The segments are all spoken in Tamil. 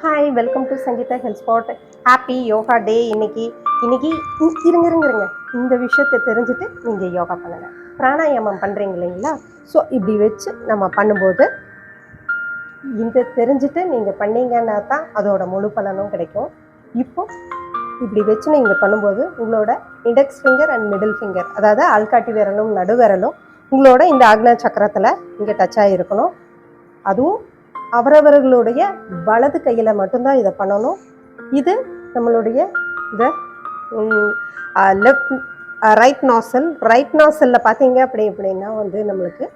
Hi welcome to Sangeetha health spot happy yoga day இன்னைக்கு இன்னைக்கு இருங்க இருங்க இந்த விஷயத்தை தெரிஞ்சுட்டு நீங்கள் யோகா பண்ணுங்கள் பிராணாயாமம் பண்ணுறீங்க இல்லைங்களா? ஸோ இப்படி வச்சு நம்ம பண்ணும்போது இந்த தெரிஞ்சுட்டு நீங்கள் பண்ணீங்கன்னா தான் அதோட முழு பலனும் கிடைக்கும். இப்போ இப்படி வச்சு நீங்கள் பண்ணும்போது உங்களோட index finger and middle finger அதாவது ஆள்காட்டி விரலும் நடுவிரலும் உங்களோட இந்த ஆக்னா சக்கரத்தில் இங்கே டச் ஆகிருக்கணும் அதுவும் அவரவர்களுடைய வலது கையில் மட்டும்தான் இதை பண்ணணும். இது நம்மளுடைய இந்த லெஃப்ட் ரைட் நாசல் ரைட் நாசலில் பார்த்தீங்க அப்படி அப்படின்னா வந்து நம்மளுக்கு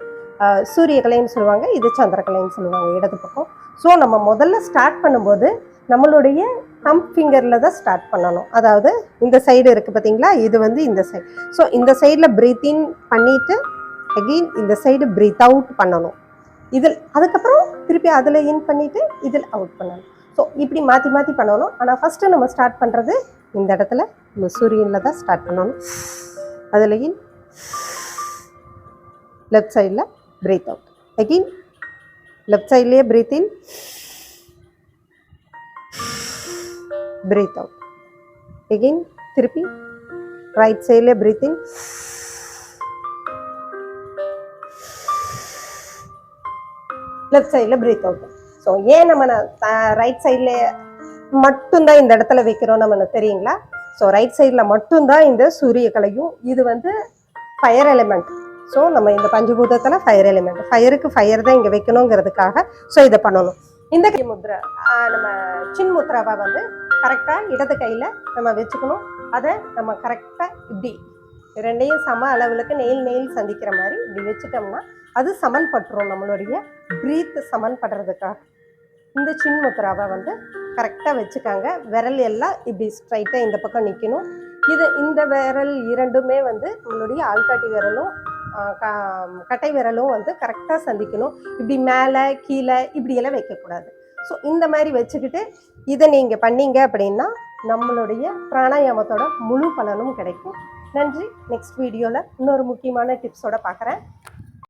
சூரியகலைன்னு சொல்லுவாங்க இது சந்திரகலைன்னு சொல்லுவாங்க இடது பக்கம். ஸோ நம்ம முதல்ல ஸ்டார்ட் பண்ணும்போது நம்மளுடைய தம் ஃபிங்கரில் தான் ஸ்டார்ட் பண்ணணும். அதாவது இந்த சைடு இருக்குது பார்த்தீங்களா? இது வந்து இந்த சைடு ஸோ இந்த சைடில் ப்ரீத் இன் பண்ணிவிட்டு அகெயின் இந்த சைடு ப்ரீத் அவுட் பண்ணணும். இதில் அதுக்கப்புறம் திருப்பி அதில் இன் பண்ணிவிட்டு இதில் அவுட் பண்ணணும். ஸோ இப்படி மாற்றி மாற்றி பண்ணணும். ஆனால் ஃபஸ்ட்டு நம்ம ஸ்டார்ட் பண்ணுறது இந்த இடத்துல இந்த சூரியனில் தான் ஸ்டார்ட் பண்ணணும். அதில் இன் லெஃப்ட் சைடில் பிரீத் அவுட் அகெயின் லெஃப்ட் சைட்லேயே breath in breath out again திருப்பி ரைட் சைட்லேயே பிரீத் இன் லெஃப்ட் சைடில் ப்ரீத் அவுட் ஸோ ஏன் நம்ம ரைட் சைடில் மட்டும்தான் இந்த இடத்துல வைக்கிறோம் நம்ம தெரியுங்களா? ஸோ ரைட் சைடில் மட்டும்தான் இந்த சூரிய கலையும் இது வந்து ஃபயர் எலிமெண்ட் ஸோ நம்ம இந்த பஞ்சபூதத்தில் ஃபயர் எலிமெண்ட் ஃபயருக்கு ஃபயர் தான் இங்கே வைக்கணுங்கிறதுக்காக ஸோ இதை பண்ணணும். இந்த கை முத்ரா நம்ம சின் முத்ராவை வந்து கரெக்டாக இடது கையில் நம்ம வச்சுக்கணும். அதை நம்ம கரெக்டாக இப்படி ரெண்டையும் சம அளவுக்கு நெயில் நெயில் சந்திக்கிற மாதிரி இப்படி வச்சுட்டோம்னா அது சமன்பட்டுரும் நம்மளுடைய ப்ரீத் சமன் படுறதுக்காக இந்த சின் முத்ராவை வந்து கரெக்டாக வச்சுக்காங்க. விரல் எல்லாம் இப்படி ஸ்ட்ரைட்டாக இந்த பக்கம் நிற்கணும் இது இந்த விரல் இரண்டுமே வந்து நம்மளுடைய ஆள்காட்டி விரலும் கட்டை விரலும் வந்து கரெக்டாக சந்திக்கணும். இப்படி மேலே கீழே இப்படியெல்லாம் வைக்கக்கூடாது. ஸோ இந்த மாதிரி வச்சுக்கிட்டு இதை நீங்கள் பண்ணீங்க அப்படின்னா நம்மளுடைய பிராணாயாமத்தோட முழு பலனும் கிடைக்கும். நன்றி. நெக்ஸ்ட் வீடியோவில் இன்னொரு முக்கியமான டிப்ஸோட பார்க்குறேன்.